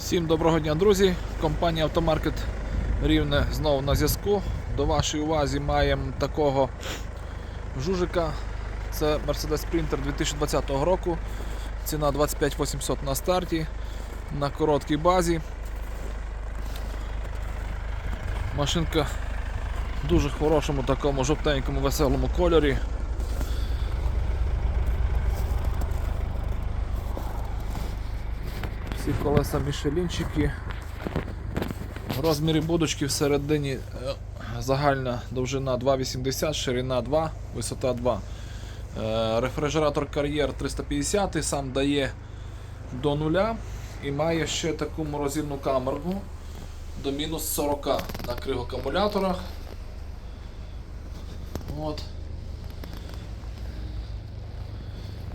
Всім доброго дня, друзі! Компанія Автомаркет Рівне знову на зв'язку. До вашої увазі маємо такого жужика. Це Mercedes Sprinter 2020 року. Ціна 25 800 на старті, на короткій базі. Машинка в дуже хорошому такому жовтенькому веселому кольорі. Всі колеса мішелінчики. Розміри будочки всередині е, загальна довжина 2,80, ширина 2, висота 2. Е, Рефрижератор кар'єр 350 сам дає до нуля і має ще таку морозильну камеру до мінус 40 на кригокамуляторах. От.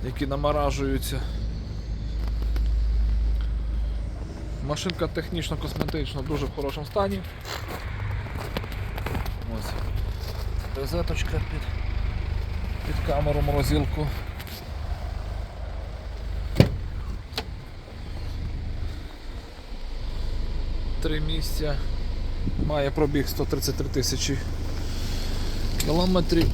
Які наморажуються. Машинка технічно-косметично дуже в хорошому стані. Ось. Розеточка під, під камеру морозилку. Три місця. Має пробіг 133 тисячі кілометрів.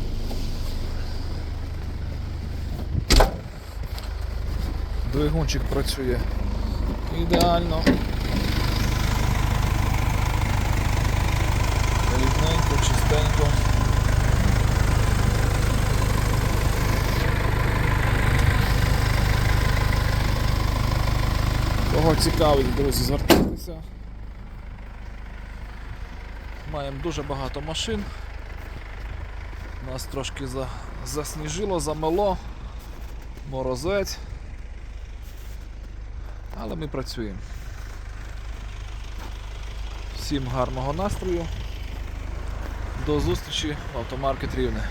Двигунчик працює ідеально. Рівненько, чистенько. Кого цікавить, друзі, звертайтеся. Маємо дуже багато машин. Нас трошки за... засніжило, замело, морозець. Але ми працюємо. Всім гарного настрою. До зустрічі в автомаркет Рівне.